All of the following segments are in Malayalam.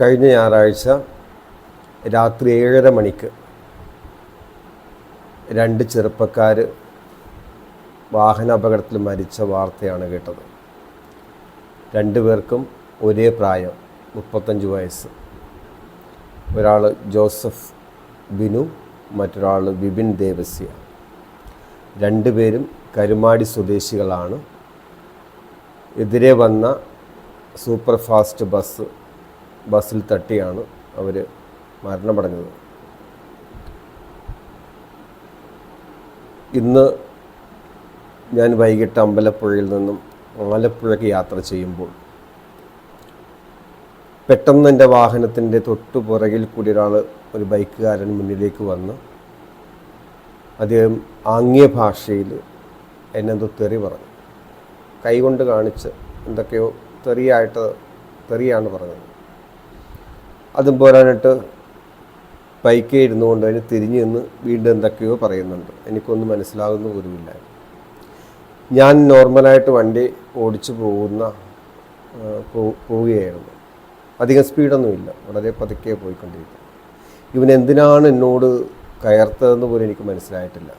കഴിഞ്ഞ ഞായറാഴ്ച രാത്രി ഏഴര മണിക്ക് രണ്ട് ചെറുപ്പക്കാർ വാഹനാപകടത്തിൽ മരിച്ച വാർത്തയാണ് കേട്ടത്. രണ്ടു പേർക്കും ഒരേ പ്രായം മുപ്പത്തഞ്ച് വയസ്സ്. ഒരാൾ ജോസഫ് ബിനു മറ്റൊരാൾ വിപിൻ ദേവസ്യ. രണ്ടുപേരും കരുമാടി സ്വദേശികളാണ്. എതിരെ വന്ന സൂപ്പർ ഫാസ്റ്റ് ബസ് ബസ്സിൽ തട്ടിയാണ് അവർ മരണമടഞ്ഞത്. ഇന്ന് ഞാൻ വൈകിട്ട് അമ്പലപ്പുഴയിൽ നിന്നും ആലപ്പുഴയ്ക്ക് യാത്ര ചെയ്യുമ്പോൾ പെട്ടെന്ന് എന്റെ വാഹനത്തിന്റെ തൊട്ടു പുറകിൽ കൂടി ഒരാൾ ഒരു ബൈക്കുകാരൻ മുന്നിലേക്ക് വന്ന് അദ്ദേഹം ആംഗ്യ ഭാഷയിൽ എന്നെന്തോ തെറി പറഞ്ഞു. കൈകൊണ്ട് കാണിച്ച് എന്തൊക്കെയോ തെറിയായിട്ട് തെറിയാണ് പറഞ്ഞത്. അതും പോരാനായിട്ട് ബൈക്കേ ഇരുന്നുകൊണ്ട് അതിന് തിരിഞ്ഞു നിന്ന് വീണ്ടും എന്തൊക്കെയോ പറയുന്നുണ്ട്. എനിക്കൊന്നും മനസ്സിലാകുന്ന പോലുമില്ല. ഞാൻ നോർമലായിട്ട് വണ്ടി ഓടിച്ചു പോകുന്ന പോവുകയായിരുന്നു. അധികം സ്പീഡൊന്നുമില്ല. വളരെ പതുക്കെ പോയിക്കൊണ്ടിരിക്കും. ഇവൻ എന്തിനാണ് എന്നോട് കയർത്തതെന്ന് പോലും എനിക്ക് മനസ്സിലായിട്ടില്ല.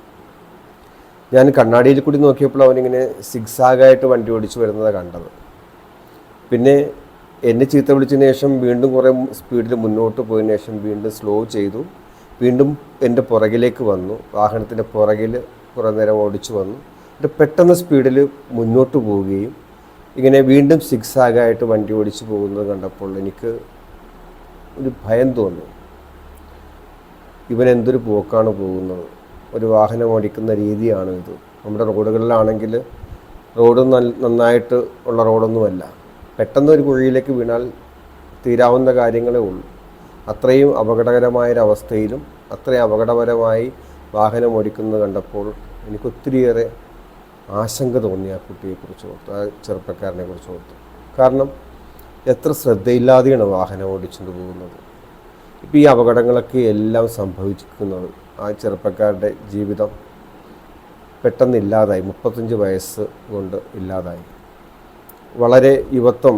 ഞാൻ കണ്ണാടിയിൽ കൂടി നോക്കിയപ്പോൾ അവനിങ്ങനെ സിഗ്സാഗായിട്ട് വണ്ടി ഓടിച്ചു വരുന്നത് കണ്ടത്. പിന്നെ എന്നെ ചീത്ത വിളിച്ചതിന് ശേഷം വീണ്ടും കുറേ സ്പീഡിൽ മുന്നോട്ട് പോയതിനു ശേഷം വീണ്ടും സ്ലോ ചെയ്തു. വീണ്ടും എന്റെ പുറകിലേക്ക് വന്നു. വാഹനത്തിന്റെ പുറകിൽ കുറേ നേരം ഓടിച്ചു വന്നു. എന്നിട്ട് പെട്ടെന്ന് സ്പീഡിൽ മുന്നോട്ട് പോവുകയും ഇങ്ങനെ വീണ്ടും സിക്സ് ആഗായിട്ട് വണ്ടി ഓടിച്ചു പോകുന്നത് കണ്ടപ്പോൾ എനിക്ക് ഒരു ഭയം തോന്നി. ഇവൻ എന്തൊരു പോക്കാണ് പോകുന്നത്? ഒരു വാഹനം ഓടിക്കുന്ന രീതിയാണ് ഇത് നമ്മുടെ റോഡുകളിലാണെങ്കിൽ റോഡ് നന്നായിട്ട് ഉള്ള റോഡൊന്നുമല്ല. പെട്ടെന്ന് ഒരു കുഴിയിലേക്ക് വീണാൽ തീരാവുന്ന കാര്യങ്ങളേ ഉള്ളൂ. അത്രയും അപകടകരമായൊരവസ്ഥയിലും അത്രയും അപകടപരമായി വാഹനം ഓടിക്കുന്നത് കണ്ടപ്പോൾ എനിക്ക് ഒത്തിരിയേറെ ആശങ്ക തോന്നി ആ കുട്ടിയെക്കുറിച്ച് ഓർത്ത് ആ ചെറുപ്പക്കാരനെ കുറിച്ച് ഓർത്ത്. കാരണം എത്ര ശ്രദ്ധയില്ലാതെയാണ് വാഹനം ഓടിച്ചുകൊണ്ട് പോകുന്നത്. ഇപ്പോൾ ഈ അപകടങ്ങളൊക്കെ എല്ലാം സംഭവിക്കുന്നത് ആ ചെറുപ്പക്കാരുടെ ജീവിതം പെട്ടെന്ന് ഇല്ലാതായി മുപ്പത്തഞ്ച് വയസ്സ് കൊണ്ട് ഇല്ലാതായി. വളരെ യുവത്വം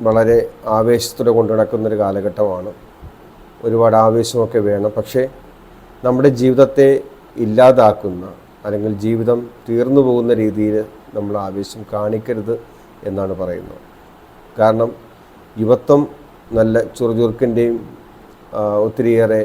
വളരെ ആവേശത്തോടെ കൊണ്ടു നടക്കുന്നൊരു കാലഘട്ടമാണ്. ഒരുപാട് ആവേശമൊക്കെ വേണം. പക്ഷേ നമ്മുടെ ജീവിതത്തെ ഇല്ലാതാക്കുന്ന അല്ലെങ്കിൽ ജീവിതം തീർന്നു പോകുന്ന രീതിയിൽ നമ്മൾ ആവേശം കാണിക്കരുത് എന്നാണ് പറയുന്നത്. കാരണം യുവത്വം നല്ല ചുറുചുറുക്കിന്റെയും ഒത്തിരിയേറെ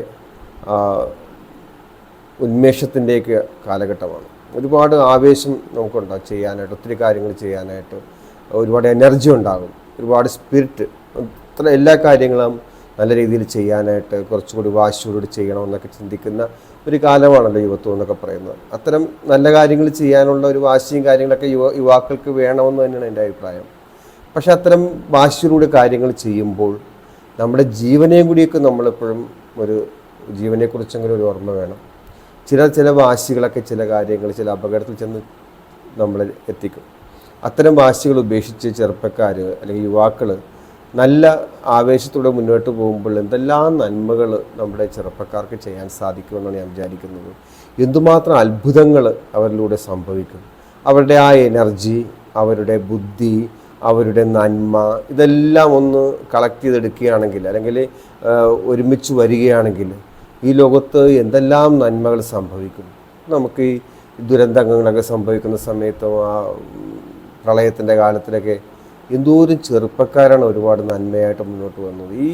ഉന്മേഷത്തിന്റെയൊക്കെ കാലഘട്ടമാണ്. ഒരുപാട് ആവേശം നമുക്കുണ്ടാകും ചെയ്യാനായിട്ട് ഒത്തിരി കാര്യങ്ങൾ ചെയ്യാനായിട്ട്. ഒരുപാട് എനർജി ഉണ്ടാകും. ഒരുപാട് സ്പിരിറ്റ് അത്ര എല്ലാ കാര്യങ്ങളും നല്ല രീതിയിൽ ചെയ്യാനായിട്ട് കുറച്ചുകൂടി വാശിയോടുകൂടി ചെയ്യണമെന്നൊക്കെ ചിന്തിക്കുന്ന ഒരു കാലമാണല്ലോ യുവത്വം എന്നൊക്കെ പറയുന്നത്. അത്തരം നല്ല കാര്യങ്ങൾ ചെയ്യാനുള്ള ഒരു വാശിയും കാര്യങ്ങളൊക്കെ യുവ യുവാക്കൾക്ക് വേണമെന്ന് തന്നെയാണ് എന്റെ അഭിപ്രായം. പക്ഷെ അത്തരം വാശിയോടുകൂടി കാര്യങ്ങൾ ചെയ്യുമ്പോൾ നമ്മുടെ ജീവനെയും കൂടിയൊക്കെ നമ്മളെപ്പോഴും ഒരു ജീവനെക്കുറിച്ചെങ്കിലും ഒരു ഓർമ്മ വേണം. ചില ചില വാശികളൊക്കെ ചില കാര്യങ്ങൾ ചില അപകടത്തിൽ ചെന്ന് നമ്മളെ എത്തിക്കും. അത്തരം വാശികൾ ഉപേക്ഷിച്ച് ചെറുപ്പക്കാർ അല്ലെങ്കിൽ യുവാക്കൾ നല്ല ആവേശത്തോടെ മുന്നോട്ട് പോകുമ്പോൾ എന്തെല്ലാം നന്മകൾ നമ്മുടെ ചെറുപ്പക്കാർക്ക് ചെയ്യാൻ സാധിക്കുമെന്നാണ് ഞാൻ വിചാരിക്കുന്നത്. എന്തുമാത്രം അത്ഭുതങ്ങൾ അവരിലൂടെ സംഭവിക്കും. അവരുടെ ആ എനർജി അവരുടെ ബുദ്ധി അവരുടെ നന്മ ഇതെല്ലാം ഒന്ന് കളക്ട് ചെയ്തെടുക്കുകയാണെങ്കിൽ അല്ലെങ്കിൽ ഒരുമിച്ച് വരികയാണെങ്കിൽ ഈ ലോകത്ത് എന്തെല്ലാം നന്മകൾ സംഭവിക്കും. നമുക്ക് ഈ ദുരന്തങ്ങളൊക്കെ സംഭവിക്കുന്ന സമയത്തും ആ പ്രളയത്തിന്റെ കാലത്തിലൊക്കെ എന്തോരം ചെറുപ്പക്കാരാണ് ഒരുപാട് നന്മയായിട്ട് മുന്നോട്ട് വന്നത്. ഈ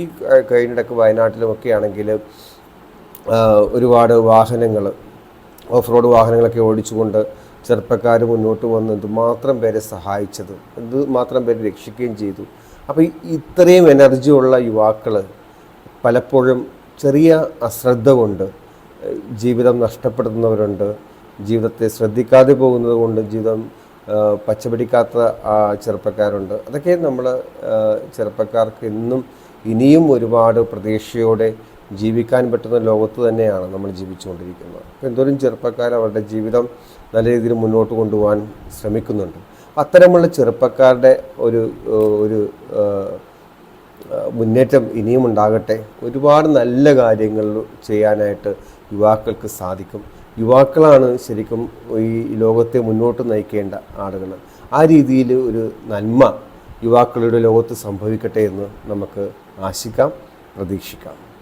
കഴിഞ്ഞിടക്ക് വയനാട്ടിലുമൊക്കെ ആണെങ്കിൽ ഒരുപാട് വാഹനങ്ങൾ ഓഫ് റോഡ് വാഹനങ്ങളൊക്കെ ഓടിച്ചുകൊണ്ട് ചെറുപ്പക്കാർ മുന്നോട്ട് വന്ന് എന്തുമാത്രം പേരെ സഹായിച്ചത് എന്തുമാത്രം പേരെ രക്ഷിക്കുകയും ചെയ്തു. അപ്പോൾ ഇത്രയും എനർജി ഉള്ള യുവാക്കൾ പലപ്പോഴും ചെറിയ അശ്രദ്ധ കൊണ്ട് ജീവിതം നഷ്ടപ്പെടുന്നവരുണ്ട്. ജീവിതത്തെ ശ്രദ്ധിക്കാതെ പോകുന്നത് കൊണ്ട് ജീവിതം പച്ചപിടിക്കാത്ത ചെറുപ്പക്കാരുണ്ട്. അതൊക്കെ നമ്മൾ ചെറുപ്പക്കാർക്ക് ഇന്നും ഇനിയും ഒരുപാട് പ്രതീക്ഷയോടെ ജീവിക്കാൻ പറ്റുന്ന ലോകത്ത് തന്നെയാണ് നമ്മൾ ജീവിച്ചുകൊണ്ടിരിക്കുന്നത്. അപ്പോൾ എന്തോരം ചെറുപ്പക്കാർ അവരുടെ ജീവിതം നല്ല രീതിയിൽ മുന്നോട്ട് കൊണ്ടുപോകാൻ ശ്രമിക്കുന്നുണ്ട്. അത്തരമുള്ള ചെറുപ്പക്കാരുടെ ഒരു ഒരു മുന്നേറ്റം ഇനിയും ഉണ്ടാകട്ടെ. ഒരുപാട് നല്ല കാര്യങ്ങൾ ചെയ്യാനായിട്ട് യുവാക്കൾക്ക് സാധിക്കും. യുവാക്കളാണ് ശരിക്കും ഈ ലോകത്തെ മുന്നോട്ട് നയിക്കേണ്ട ആളുകൾ. ആ രീതിയിൽ ഒരു നന്മ യുവാക്കളുടെ ലോകത്ത് സംഭവിക്കട്ടെ എന്ന് നമുക്ക് ആശിക്കാം പ്രതീക്ഷിക്കാം.